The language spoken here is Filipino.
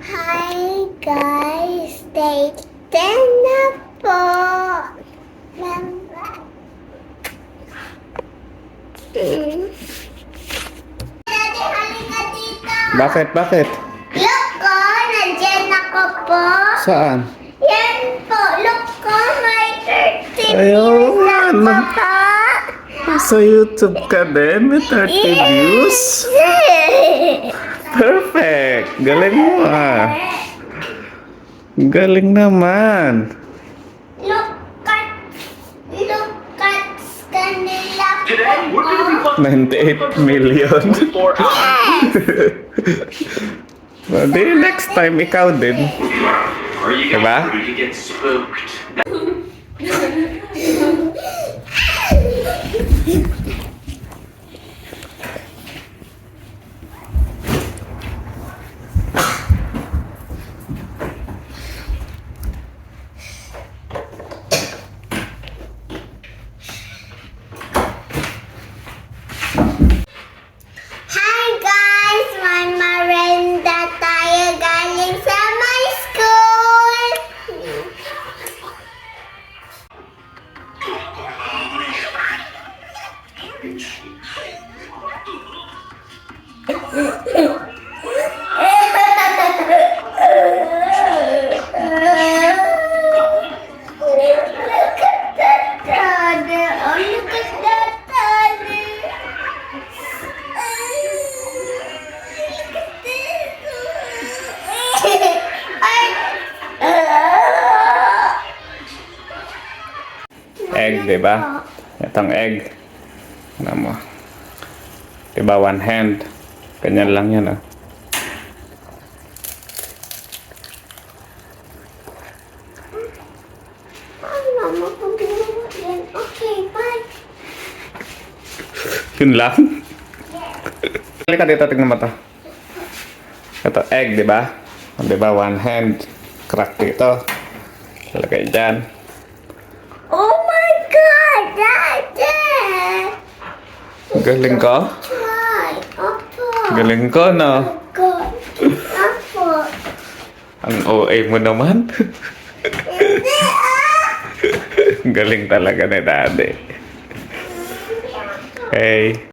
Hi guys, stay na po. Bakit? Bakit? Look ko, nandyan ako po. Saan? Yan po, look ko, may 13 Ayaw views ako nag- po. Sa YouTube ka din? May 30 views? Perfect! Galing mo ah. Galing naman. Look at, look at kanila Today, we're going to be po. fun 98 million. di next time ikaw din. Diba? Egg, di ba? Itong egg. nama di bawah hand kenyalangnya nah Yun lang? Yeah. Halika dito, Kata mo to. Ito, egg, di ba? Di ba? One hand. Crack dito. kayak dyan. Galing. Opo. Galing no? God. Opo. Ang OA mo naman. Ah! Galing talaga ni daddy. Hey.